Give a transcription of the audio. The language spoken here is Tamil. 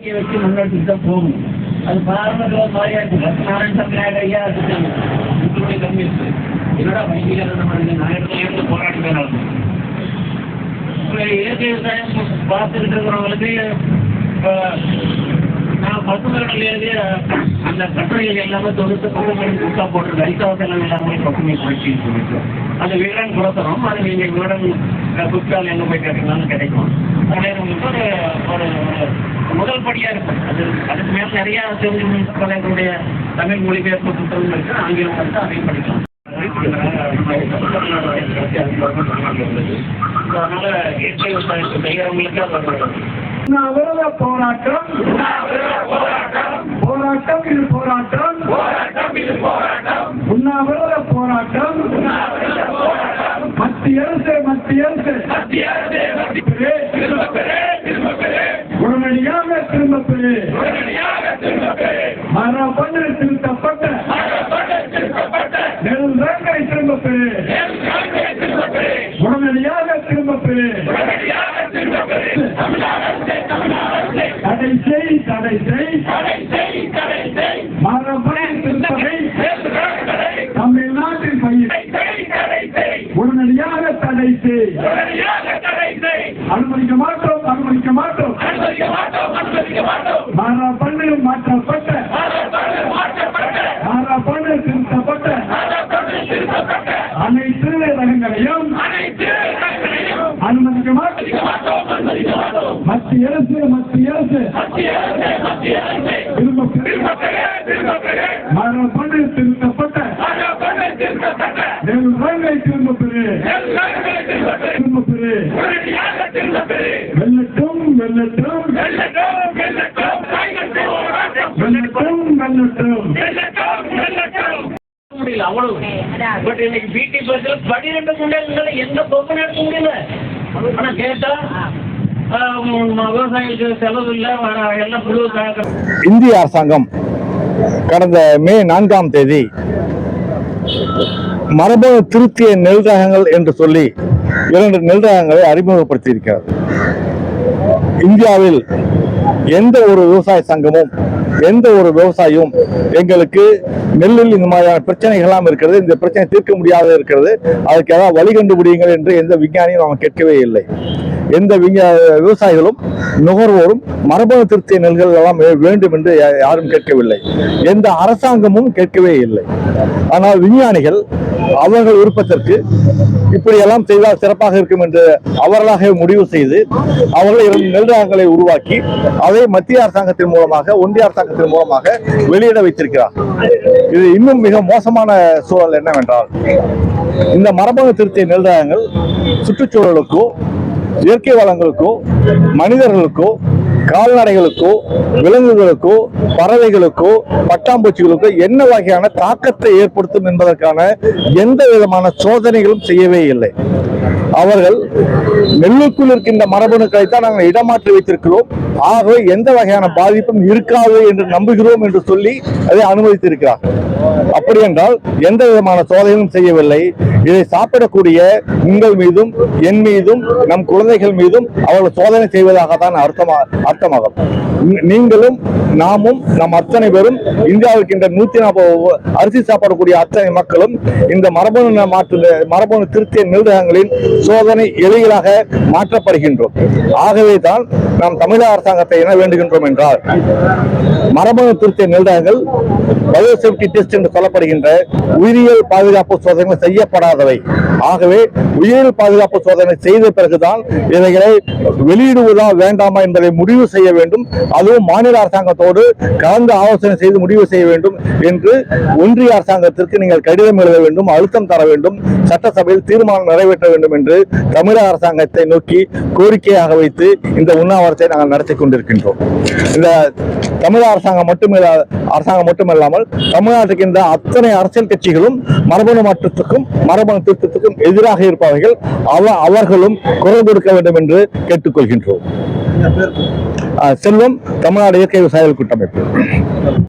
இங்கே வச்சு முன்னெடுத்துட்டு தான் போகும். அது பாரம்பரிய ஒரு மாதிரியா இருக்கு லட்சுமணன் நாயகர் ஐயா இருக்கு கம்மி இருக்கு. என்னடா வைத்திய நான் இடத்துல இருந்து போராட்டமே நடக்கும் இயற்கை விவசாயம் பார்த்துக்கிட்டு இருக்கிறவங்களுக்கு நான் பத்து எழுதிய அந்த கட்டுரைகள் எல்லாமே தொகுத்து பசுமரம் புதுசாக போட்டிருக்கு. ஐசாவசனம் எல்லாமே பசுமை புரட்சின்னு சொல்லிட்டு. அந்த வீரன் கொடுத்துறோம் அது நீங்கள் வீரன் புத்தால் எங்கே போய் கேட்டீங்கன்னாலும் கிடைக்கும். உங்களுக்கு ஒரு ஒரு ஒரு முதல் படியாக இருக்கும். அது அதுக்கு மேலே நிறையா தெரிஞ்சவங்களுடைய தமிழ் மொழிபெயர்ப்பு புத்தகம் இருக்கு. ஆங்கிலம் வந்து அதையும் படிக்கலாம். அதனால இயற்கை விவசாயத்தை செய்கிறவங்களுக்கு அது உண்ணாவிரத போராட்டம். போராட்டம் இது போராட்டம். உண்ணாவிரத போராட்டம். மத்திய பெறு. உடனடியாக திரும்ப பெறு மரபணு திருத்தப்பட்ட நெல்ரங்கை திரும்ப பெறு உடனடியாக திரும்ப பெறு தடை செய் தடை செய். தடை அனுமதிக்க மாட்டோம் அனுமதிக்க மாட்டோம். மாறா பண்ணு மாற்றப்பட்ட. மாறா பண்ணு திருத்தப்பட்ட. அனைத்து ரகங்களையும் அனுமதிக்க மாட்டோம். மத்திய அரசு மத்திய அரசு. திரும்ப மாறா பண்ணு திருத்தப்பட்ட. ரங்கை திரும்ப பெறு திரும்ப பெறு வெள்ளட்டும் வெள்ளட்டும். வெள்ளட்டும் வெள்ளட்டும். முடியல அவ்வளவு. பட் இன்னைக்கு பிடி பஸ்ல பன்னிரெண்டு குண்டல்களை எந்த பொம்மை எடுக்க முடியல? ஆனா கேட்டா விவசாயிகளுக்கு செலவு இல்லை வர- எல்லாம் இந்திய அரசாங்கம் கடந்த மே நான்காம் தேதி மரபணு திருத்திய நெல் ரகங்கள் என்று சொல்லி இரண்டு நெல் ரகங்களை அறிமுகப்படுத்தி இருக்கிறது இந்தியாவில் எந்த ஒரு விவசாய சங்கமும் எந்த ஒரு விவசாயியும் எங்களுக்கு நெல்லில் இந்த மாதிரியான பிரச்சனைகள்லாம் இருக்கிறது இந்த பிரச்சனை தீர்க்க முடியாத இருக்கிறது அதுக்கு ஏதாவது வழி கண்டுபிடிங்கள் என்று எந்த விஞ்ஞானியும் நாம் கேட்கவே இல்லை. எந்த விஞ்ஞா விவசாயிகளும் நுகர்வோரும் மரபணு திருத்திய நெல்கள் எல்லாம் வேண்டும் என்று யாரும் கேட்கவில்லை. எந்த அரசாங்கமும் கேட்கவே இல்லை. ஆனால் விஞ்ஞானிகள் அவர்கள் விருப்பத்திற்கு இப்படியெல்லாம் செய்தால் சிறப்பாக இருக்கும் என்று அவர்களாக முடிவு செய்து அவர்கள் இரண்டு நெல் ரகங்களை உருவாக்கி அதை மத்திய அரசாங்கத்தின் மூலமாக ஒன்றிய அரசாங்கத்தின் மூலமாக வெளியிட வைத்திருக்கிறார். இது இன்னும் மிக மோசமான சூழல் என்னவென்றால் இந்த மரபணு திருத்திய நெல் ரகங்கள் சுற்றுச்சூழலுக்கோ இயற்கை வளங்களுக்கோ மனிதர்களுக்கோ கால்நடைகளுக்கோ விலங்குகளுக்கோ பறவைகளுக்கோ பட்டாம்பூச்சிகளுக்கோ என்ன வகையான தாக்கத்தை ஏற்படுத்தும் என்பதற்கான எந்த விதமான சோதனைகளும் செய்யவே இல்லை. அவர்கள் நெல்லுக்குள் இருக்கின்ற மரபணுக்களை தான் நாங்கள் இடமாற்றி வைத்திருக்கிறோம். ஆகவே எந்த வகையான பாதிப்பும் இருக்காது என்று நம்புகிறோம் என்று சொல்லி அதை அனுமதித்திருக்கிறார். அப்படி என்றால் எந்த விதமான சோதனையும் செய்யவில்லை. இதை சாப்பிடக்கூடிய உங்கள் மீதும் என் மீதும் நம் குழந்தைகள் மீதும் அவர்கள் சோதனை செய்வதாகத்தான் அர்த்தமா அர்த்தமாகும். நீங்களும் நாமும் நம் அத்தனை பேரும் இந்தியாவுக்கு இந்த நூத்தி நாற்பது அரிசி சாப்பிடக்கூடிய அத்தனை மக்களும் இந்த மரபணு மாற்று மரபணு திருத்திய நெல் சோதனை எளிகளாக மாற்றப்படுகின்றோம் ஆகவே தான் நாம் தமிழக அரசாங்கத்தை என்ன வேண்டுகின்றோம் என்றால் மரபணு திருத்த நிலையங்கள் ரகங்கள் பயோசேஃப்டி டெஸ்ட் என்று சொல்லப்படுகின்ற உயிரியல் பாதுகாப்பு சோதனை செய்யப்படாதவை. ஆகவே உயிரியல் பாதுகாப்பு சோதனை செய்த பிறகுதான் இவைகளை வெளியிடுவதா வேண்டாமா என்பதை முடிவு செய்ய வேண்டும். அதுவும் மாநில அரசாங்கத்தோடு கலந்து ஆலோசனை செய்து முடிவு செய்ய வேண்டும் என்று ஒன்றிய அரசாங்கத்திற்கு நீங்கள் கடிதம் எழுத வேண்டும் அழுத்தம் தர வேண்டும் சட்டசபையில் தீர்மானம் நிறைவேற்ற வேண்டும் என்று தமிழக அரசாங்கத்தை நோக்கி கோரிக்கையாக வைத்து இந்த உண்ணாவிரத்தை நாங்கள் நடத்தி கொண்டிருக்கின்றோம். இந்த தமிழக அரசாங்கம் மட்டுமில்ல அரசாங்கம் மட்டுமல்லாமல் தமிழ்நாட்டுக்கு இந்த அத்தனை அரசியல் கட்சிகளும் மரபணு மாற்றத்துக்கும் மரபணு திருத்தத்துக்கும் எதிராக இருப்பவர்கள் அவ அவர்களும் குரல் கொடுக்க வேண்டும் என்று கேட்டுக்கொள்கின்றோம். செல்வம் தமிழ்நாடு இயற்கை விவசாயிகள் கூட்டமைப்பு.